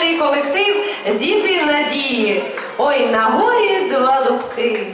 театральний колектив Діти надії. Ой, на горі два дубки.